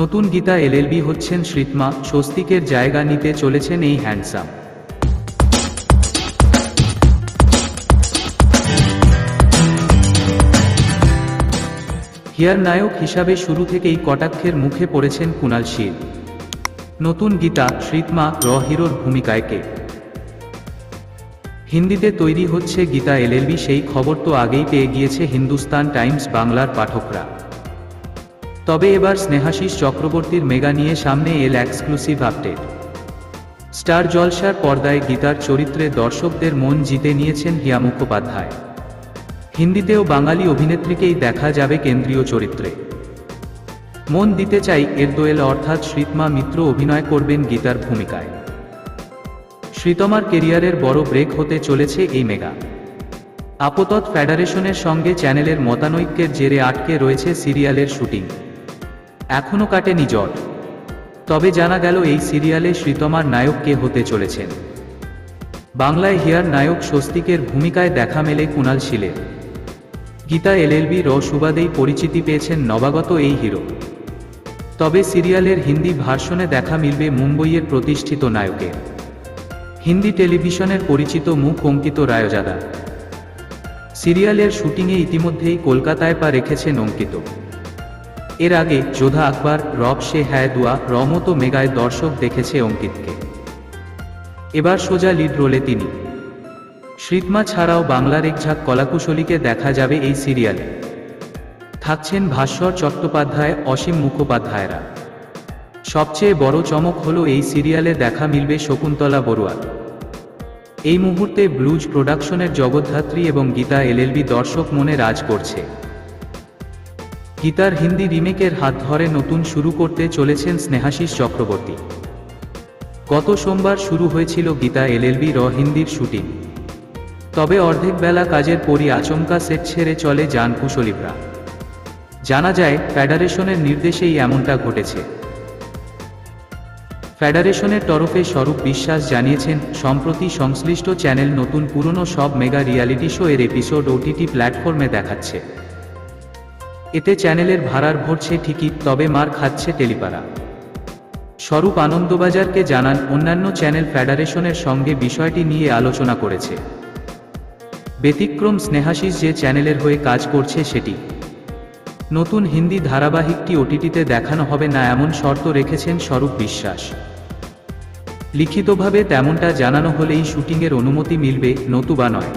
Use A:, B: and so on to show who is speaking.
A: নতুন গীতা এলএলবি হচ্ছেন শ্রীতমা, স্বস্তিকের জায়গা নিতে চলেছেন এই হ্যান্ডসাম হিয়ার নায়ক হিসাবে শুরু থেকেই কটাক্ষের মুখে পড়েছেন কুণাল শীল। নতুন গীতা শ্রীতমা র হিরোর ভূমিকায় কে? হিন্দিতে তৈরি হচ্ছে গীতা এলএলবি, সেই খবর তো আগেই পেয়ে গিয়েছে হিন্দুস্তান টাইমস বাংলার পাঠকরা। তবে এবার স্নেহাশিস চক্রবর্তীর মেগা নিয়ে সামনে এল এক্সক্লুসিভ আপডেট। স্টার জলসার পর্দায় গীতার চরিত্রে দর্শকদের মন জিতে নিয়েছেন হিয়া মুখোপাধ্যায়। হিন্দিতেও বাঙালি অভিনেত্রীকেই দেখা যাবে কেন্দ্রীয় চরিত্রে। মন দিতে চাই এর দোয়েল অর্থাৎ শ্রীতমা মিত্র অভিনয় করবেন গীতার ভূমিকায়। শ্রীতমার কেরিয়ারের বড় ব্রেক হতে চলেছে এই মেগা। আপাতত ফেডারেশনের সঙ্গে চ্যানেলের মতানৈক্যের জেরে আটকে রয়েছে সিরিয়ালের শুটিং। এখনও কাটেনি জট তবে জানা গেল এই সিরিয়ালে শ্রীতমার নায়ক কে হতে চলেছেন। বাংলায় হিয়ার নায়ক স্বস্তিকের ভূমিকায় দেখা মেলে কুণাল শিলের গীতা এলএলবি র সুবাদেই পরিচিতি পেয়েছেন নবাগত এই হিরো। তবে সিরিয়ালের হিন্দি ভার্সনে দেখা মিলবে মুম্বইয়ের প্রতিষ্ঠিত নায়কের হিন্দি টেলিভিশনের পরিচিত মুখ অঙ্কিত রায়জাদা। সিরিয়ালের শুটিংয়ে ইতিমধ্যেই কলকাতায় পা রেখেছেন অঙ্কিত। এর আগে যোধা আকবর, রব সে হ্যায় দুয়া, রমতো মেগায় দর্শক দেখেছে অঙ্কিতকে। এবার সোজা লিড রোলে তিনি। শ্রীতমা ছাড়াও বাংলার এক ঝাঁক কলাকুশলীকে দেখা যাবে এই সিরিয়ালে। থাকছেন ভাস্বর চট্টোপাধ্যায়, অসীম মুখোপাধ্যায়রা। সবচেয়ে বড় চমক হল এই সিরিয়ালে দেখা মিলবে শকুন্তলা বড়ুয়া। এই মুহূর্তে ব্লুজ প্রোডাকশনের জগদ্ধাত্রী এবং গীতা এলএলবি দর্শক মনে রাজ করছে। গীতার হিন্দি রিমেকের হাত ধরে নতুন শুরু করতে চলেছেন স্নেহাশিস চক্রবর্তী। গত সোমবার শুরু হয়েছিল গীতা এলএলবি র হিন্দির শুটিং। তবে অর্ধেক বেলা কাজের পরই আচমকা সেট ছেড়ে চলে যান কুশলীবরা। জানা যায়, ফেডারেশনের নির্দেশেই এমনটা ঘটেছে। ফেডারেশনের তরফে স্বরূপ বিশ্বাস জানিয়েছেন, সম্প্রতি সংশ্লিষ্ট চ্যানেল নতুন পুরনো সব মেগা রিয়ালিটি শো এর এপিসোড ওটিটি প্ল্যাটফর্মে দেখাচ্ছে। এতে চ্যানেলের ভাড়ার ভরছে ঠিকই, তবে মার খাচ্ছে টেলিপাড়া। স্বরূপ আনন্দবাজারকে জানান, অন্যান্য চ্যানেল ফেডারেশনের সঙ্গে বিষয়টি নিয়ে আলোচনা করেছে। ব্যতিক্রম স্নেহাশিস যে চ্যানেলের হয়ে কাজ করছে সেটি। নতুন হিন্দি ধারাবাহিকটি ওটিটিতে দেখানো হবে না এমন শর্ত রেখেছেন স্বরূপ বিশ্বাস। লিখিতভাবে তেমনটা জানানো হলেই শুটিংয়ের অনুমতি মিলবে নতুবা নয়।